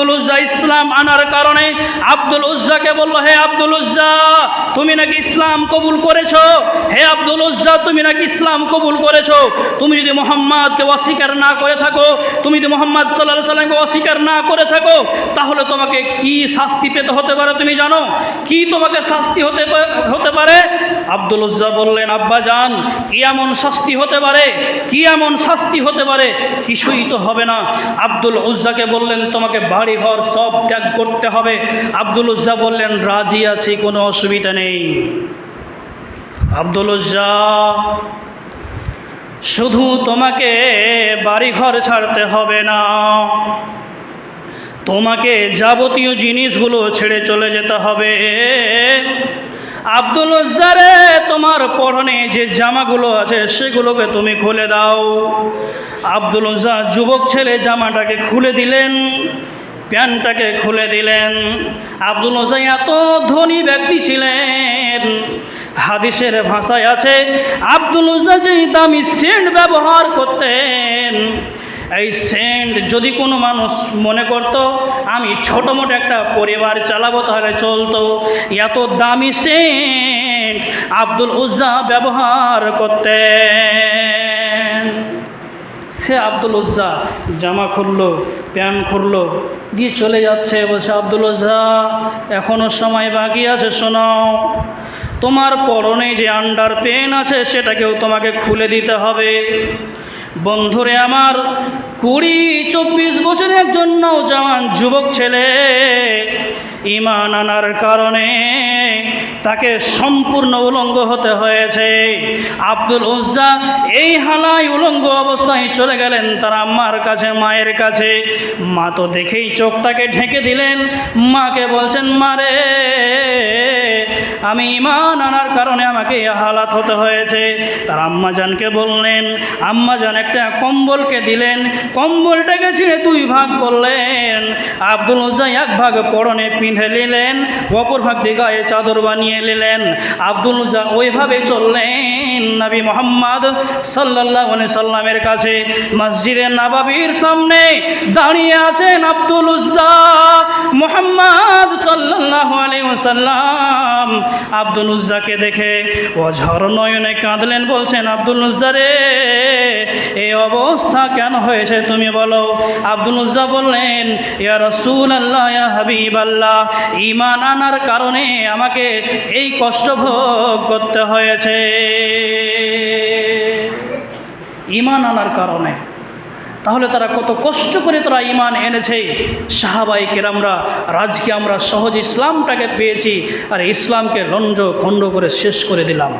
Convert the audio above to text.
আব্দুল উজ্জা ইসলাম আনার কারণে আব্দুল উজ্জাকে বলল, হে আব্দুল উজ্জা, তুমি নাকি ইসলাম কবুল করেছ? হে আব্দুল উজ্জা, তুমি নাকি ইসলাম কবুল করেছ? তুমি যদি মোহাম্মদকে অস্বীকার না করে থাকো, তুমি যদি মোহাম্মদ সাল্লাহ সাল্লামকে অস্বীকার না করে থাকো, তাহলে তোমাকে কি শাস্তি পেতে হতে পারে তুমি জানো? কি তোমাকে শাস্তি হতে হতে পারে? আব্দুল উজ্জা বললেন, আব্বা জান, কি এমন শাস্তি হতে পারে? কি এমন শাস্তি হতে পারে? কিছুই তো হবে না। আব্দুল উজ্জাকে বললেন, তোমাকে বাড়ি ঘর সব ত্যাগ করতে হবে। আব্দুল উজ্জা বললেন, রাজি আছি, কোনো অসুবিধা নেই। আব্দুল উজ্জা, শুধু তোমাকে বাড়িঘর ছাড়তে হবে না। তোমাকে যাবতীয় জিনিসগুলো ছেড়ে চলে যেতে হবে। আব্দুল উজ্জারে তোমার পরনে যে জামাগুলো আছে সেগুলোকে তুমি খুলে দাও। আব্দুল উজ্জা যুবক ছেলে জামাটাকে খুলে দিলেন, প্যান্টটাকে খুলে দিলেন। আব্দুল উজ্জা এত ধনী ব্যক্তি ছিলেন, হাদিসের ভাষায় আছে, আব্দুল উজ্জা যেই দামি সেন্ট ব্যবহার করতেন এই সেন্ট যদি কোনো মানুষ মনে করত, আমি ছোটো মোটো একটা পরিবার চালাবো তাহলে চলতো। এত দামি সেন্ট আব্দুল উজ্জা ব্যবহার করতেন। সে আব্দুল উজ্জা জামা খুললো, প্যান্ট খুললো, দিয়ে চলে যাচ্ছে। বলছে, আব্দুল উজ্জা এখনও সময় বাকি আছে শোনাও তোমার পরনে যে আন্ডার পেন আছে, সেটাকেও তোমাকে খুলে দিতে হবে। বন্ধুরে আমার, কুড়ি চব্বিশ বছরের একজন নৌজওয়ান যুবক ছেলে ইমান আনার কারণে তাকে সম্পূর্ণ উলঙ্গ হতে হয়েছে। আব্দুল উজ্জা এই হালায় উলঙ্গ অবস্থায় চলে গেলেন তার আম্মার কাছে, মায়ের কাছে। মা তো দেখেই চোখটাকে ঢেকে দিলেন। মাকে বলছেন মারে আমি ইমান আনার কারণে আমাকে হালাত হতে হয়েছে। তার আম্মাজানকে বললেন, আম্মাজান একটা কম্বলকে দিলেন, কম্বলটাকে ছিঁড়ে দুই ভাগ করলেন। আব্দুল উজ্জা এক ভাগ পরনে পিঁধে নিলেন, অপর ভাগটি গায়ে চাদর বানিয়ে নিলেন। আব্দুল উজ্জা ওইভাবে চললেন নবী মোহাম্মদ সাল্লাহ সাল্লামের কাছে। মসজিদে নাবাবির সামনে দাঁড়িয়ে আছেন আব্দুল উজ্জা মোহাম্মদ সাল্লাহ আলী সাল্লাম আব্দুল উজ্জাকে দেখে অঝর নয়নে কাঁদলেন, বলছেন, আব্দুল উজ্জা রে এই অবস্থা কেন হয়েছে তুমি বলো? আব্দুল উজ্জা বললেন, ইয়া রসুল আল্লাহ হাবিব আল্লাহ ইমান আনার কারণে আমাকে এই কষ্ট ভোগ করতে হয়েছে। ইমান আনার কারণে তাহলে তারা কত কষ্ট করে তারা ইমান এনেছে। সাহাবাই কেরামরা রাজকে আমরা সহজ ইসলামটাকে পেয়েছি, আর ইসলামকে লঞ্জ খণ্ড করে শেষ করে দিলাম।